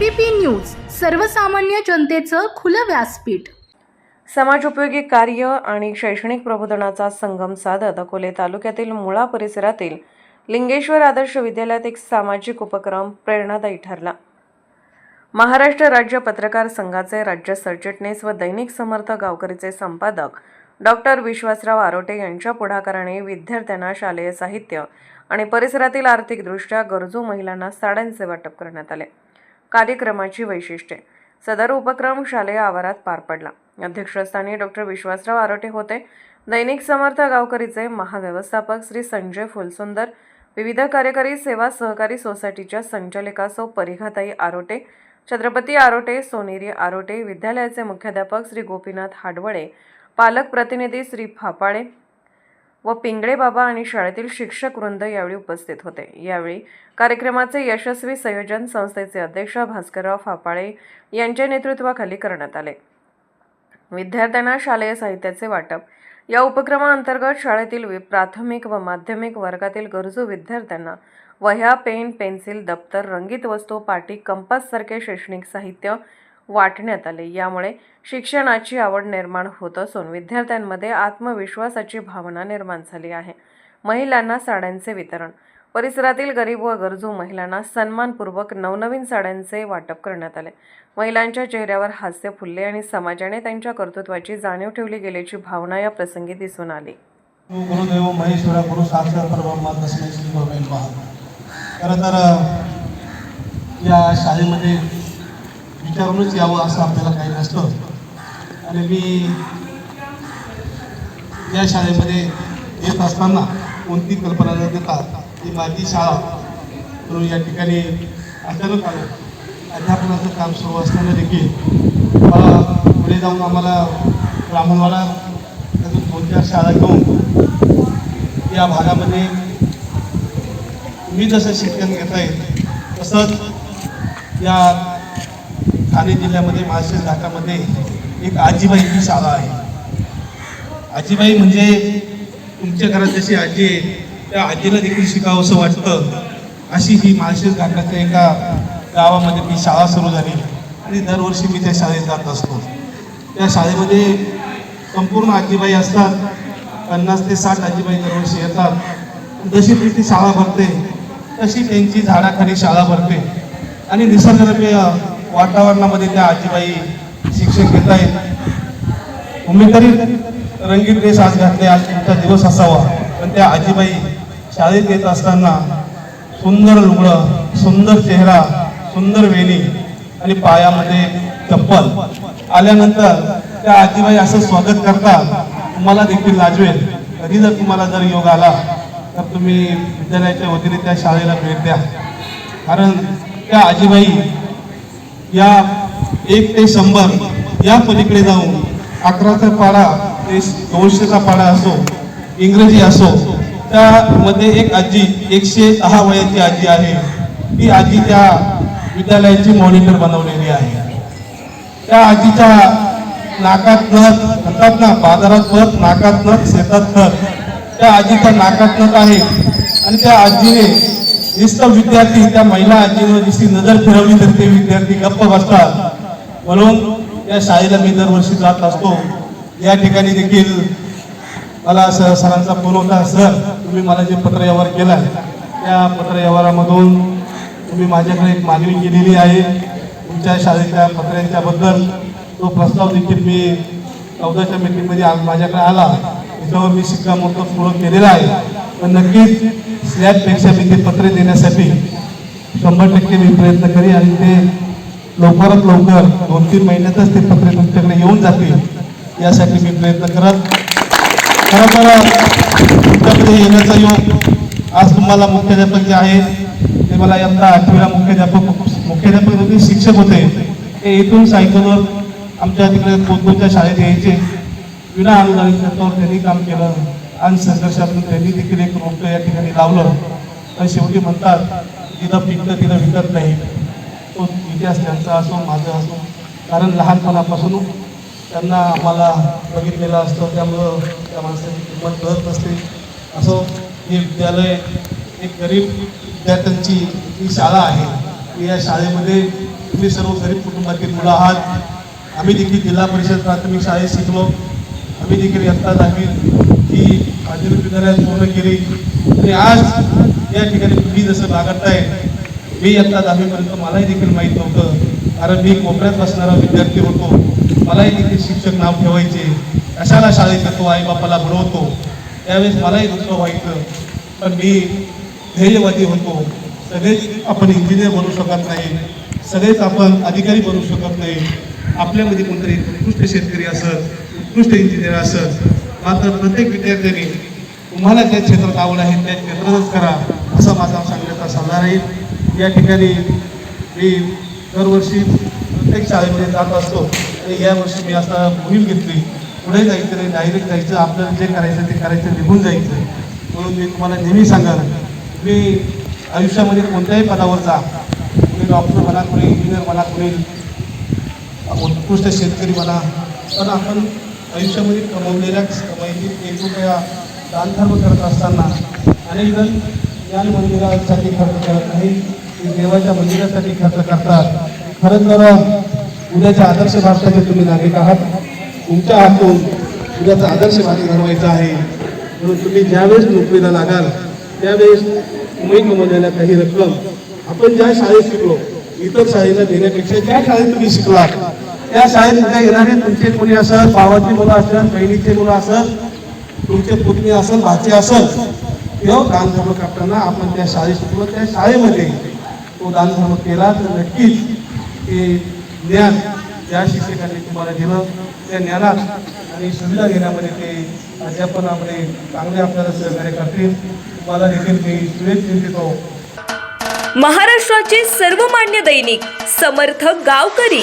ABP news सर्वसामान्य जनतेचं खुलं व्यासपीठ. समाजोपयोगी कार्य आणि शैक्षणिक प्रबोधनाचा संगम साधत अकोले तालुक्यातील मुळा परिसरातील लिंगेश्वर आदर्श विद्यालयात एक सामाजिक उपक्रम प्रेरणादायी ठरला. महाराष्ट्र राज्य पत्रकार संघाचे राज्य सरचिटणीस व दैनिक समर्थ गावकरीचे संपादक डॉक्टर विश्वासराव आरोटे यांच्या पुढाकाराने विद्यार्थ्यांना शालेय साहित्य आणि परिसरातील आर्थिकदृष्ट्या गरजू महिलांना साड्यांचे वाटप करण्यात आले. कार्यक्रमाची वैशिष्ट्ये. सदर उपक्रम शालेय आवारात पार पडला. अध्यक्षस्थानी डॉक्टर विश्वासराव आरोटे होते. दैनिक समर्थ गावकरीचे महाव्यवस्थापक श्री संजय फुलसुंदर विविध कार्यकारी सेवा सहकारी सोसायटीच्या संचालिका सौ परिघाताई आरोटे छत्रपती आरोटे सोनेरी आरोटे विद्यालयाचे मुख्याध्यापक श्री गोपीनाथ हाडवळे पालक प्रतिनिधी श्री फापाळे व पिंगळे बाबा आणि शाळेतील शिक्षक वृंद यावेळी उपस्थित होते. यावेळी कार्यक्रमाचे यशस्वी संयोजन संस्थेचे अध्यक्ष भास्करराव फापाळे यांच्या नेतृत्वाखाली करण्यात आले. विद्यार्थ्यांना शालेय साहित्याचे वाटप. या उपक्रमाअंतर्गत शाळेतील प्राथमिक व माध्यमिक वर्गातील गरजू विद्यार्थ्यांना वह्या पेन पेन्सिल दप्तर रंगीत वस्तू पाटी कंपाससारखे शैक्षणिक साहित्य वाटण्यात आले. यामुळे शिक्षणाची आवड निर्माण होत असून विद्यार्थ्यांमध्ये आत्मविश्वासाची भावना निर्माण झाली आहे. महिलांना साड्यांचे वितरण. परिसरातील गरीब व गरजू महिलांना सन्मानपूर्वक नवनवीन साड्यांचे वाटप करण्यात आले. महिलांच्या चेहऱ्यावर हास्य फुलले आणि समाजाने त्यांच्या कर्तृत्वाची जाणीव ठेवली गेल्याची भावना या प्रसंगी दिसून आली. गुरुदेव महेश्वर गुरु साक्षात परब्रह्मा श्री खरं तर या शाळेमध्ये विचारूनच यावं असं आपल्याला काही नसतं. आणि मी या शाळेमध्ये येत असताना कोणती कल्पना न देता ही माझी शाळा म्हणून या ठिकाणी अचानक आलो. अध्यापनाचं काम सुरू असताना देखील मला पुढे जाऊन आम्हाला ब्राह्मणवाडा अजून दोन चार शाळा घेऊन या भागामध्ये मी जसं शिक्षण घेता येईल तसंच या ठाणे जिल्ह्यामध्ये महाराष्ट्र घाटामध्ये एक आजीबाई ही शाळा आहे. आजीबाई म्हणजे तुमच्या घरात जशी आजी आहे त्या आजीला देखील शिकावं असं वाटतं. अशी ही माळशेज घाटाच्या एका गावामध्ये ती शाळा सुरू झाली आणि दरवर्षी मी त्या शाळेत जात असतो. त्या शाळेमध्ये संपूर्ण आजीबाई असतात. पन्नास ते साठ आजीबाई दरवर्षी येतात. जशी ती शाळा भरते तशी त्यांची झाडाखाली शाळा भरते. आणि निसर्गरम्य वातावरणामध्ये त्या आजीबाई शिक्षण घेत आहेत तुम्ही तरी रंगीत ड्रेस आज घातले आज तुमचा दिवस असावा. पण त्या आजीबाई शाळेत येत असताना सुंदर लुगडं सुंदर चेहरा सुंदर वेणी आणि पायामध्ये चप्पल आल्यानंतर त्या आजीबाई असं स्वागत करतात तुम्हाला देखील लाजवेल. कधी जर तुम्हाला जर योग आला तर तुम्ही विद्यालयाच्या वतीने त्या शाळेला भेट द्या. कारण त्या आजीबाई या एक ते शंभर या पलीकडे जाऊन अकराचा पाडा ते दोनशेचा पाडा असो इंग्रजी असो त्यामध्ये एक आजी एकशे दहा वयाची आजी आहे. ती आजी त्या विद्यालयाची मॉनिटर बनवलेली आहे. त्या आजीच्या नाकात नथ म्हणतात ना बाजारात नथ नाकात नथ शेतात नथ त्या आजीचा नाकात नथ आहे. आणि त्या आजीने नुसतं विद्यार्थी त्या महिला आजीवर नुसती नजर फिरवली तर ते विद्यार्थी गप्प बसतात. म्हणून या शाळेला मी दरवर्षी जात असतो. या ठिकाणी देखील मला सर सरांचा फोन होता सर तुम्ही मला जे पत्र व्यवहार केला त्या पत्र व्यवहारामधून तुम्ही माझ्याकडे एक मागणी केलेली आहे. तुमच्या शाळेच्या पत्र्यांच्याबद्दल तो प्रस्ताव देखील मी चौदाच्या मिटिंगमध्ये माझ्याकडे आला. त्याच्यावर मी शिक्कामोर्तब पूर्ण केलेला आहे. पण नक्कीच स्लॅबपेक्षा मी ते पत्रे देण्यासाठी शंभर टक्के मी प्रयत्न करी आणि ते लवकरात लवकर दोन तीन महिन्यातच ते पत्रे तुमच्याकडे येऊन जातील यासाठी मी प्रयत्न करत खरं तर तुमच्याकडे येण्याचा योग आज तुम्हाला मुख्याध्यापक जे आहेत ते मला यंदा आठवीला मुख्याध्यापक मुख्याध्यापक होते शिक्षक होते. ते इथून सायकलवर आमच्या तिकडे कोणकोणत्या शाळेत यायचे. विना अनुदानित त्याच्यावर त्यांनी काम केलं. आणि संघर्षातून त्यांनी देखील एक रोपटं या ठिकाणी लावलं. तर शेवटी म्हणतात तिथं पिकतं तिथं विकत नाही. तो इतिहास त्यांचा असो माझा असो. कारण लहानपणापासून त्यांना आम्हाला बघितलेलं असतं त्यामुळं त्या माणसाची किंमत कळत नसते. असो हे विद्यालय एक गरीब विद्यार्थ्यांची ही शाळा आहे. या शाळेमध्ये तुम्ही सर्व गरीब कुटुंबातील मुलं आहात. आम्ही देखील जिल्हा परिषद प्राथमिक शाळेत शिकलो. आम्ही देखील इयत्ता दहावी माध्यमिक विद्यालयात पूर्ण केली. आणि आज या ठिकाणी तुम्ही जसं बागडताय मी आता दहावीपर्यंत मलाही देखील माहीत नव्हतं. कारण मी कोपऱ्यात बसणारा विद्यार्थी होतो. मलाही देखील शिक्षक नाव ठेवायचे. कशाला शाळेत येतो आईबापाला बुडवतो त्यावेळेस मलाही दुःख व्हायचं. पण मी ध्येयवादी होतो. सगळेच आपण इंजिनियर बनू शकत नाही. सगळेच आपण अधिकारी बनू शकत नाही. आपल्यामध्ये कोणतरी उत्कृष्ट शेतकरी असत उत्कृष्ट इंजिनियर असत मात्र प्रत्येक विद्यार्थ्यांनी तुम्हाला ज्या क्षेत्रात आवड आहे त्या क्षेत्रातच करा असा माझा सांगण्याचा सल्ला राहील. या ठिकाणी मी दरवर्षी प्रत्येक शाळेमध्ये जात असतो. आणि यावर्षी मी आता मोहीम घेतली. पुढे जायचं नाही डायरेक्ट जायचं. आपल्याला जे करायचं ते करायचं निघून जायचं. म्हणून मी तुम्हाला नेहमी सांगाल मी आयुष्यामध्ये कोणत्याही पदावर जा. कोणी डॉक्टर म्हणा कोणी इंजिनियर म्हणा कोणी उत्कृष्ट शेतकरी म्हणा पण आपण आयुष्यामध्ये कमवलेल्या कमाईतील एक रुपया दानधर्म करत असताना अनेक जण ज्ञान मंदिरासाठी खर्च करत नाही ते देवाच्या मंदिरासाठी खर्च करतात. खरं तर उद्याच्या आदर्श भारताचे तुम्ही नागरिक आहात. तुमच्या हातून उद्याचा आदर्श भारत घडवायचा आहे. म्हणून तुम्ही ज्यावेळेस नोकरीला लागाल त्यावेळेस तुम्ही कमवलेल्या काही रक्कम आपण ज्या शाळेत शिकलो इतर शाळेला देण्यापेक्षा ज्या शाळेत तुम्ही शिकलात या शाळेत उद्या येणारे तुमचे कोणी असेल भावाची मुलं असेल बहिणीचे मुलं असेल तुमचे पुतणी असेल भाचे असेल किंवा दानधर्म करताना आपण त्या शाळेत शिकलो. त्या शाळेमध्ये तो दानधर्म केला तर नक्कीच ते ज्ञान ज्या शिक्षकांनी तुम्हाला दिलं त्या ज्ञानात आणि सुविधा घेण्यामध्ये ते अध्यापनामध्ये चांगले आपल्याला सहकार्य करतील. तुम्हाला देखील मी शुभेच्छा देतो. महाराष्ट्राचे सर्वमान्य दैनिक समर्थ गावकरी.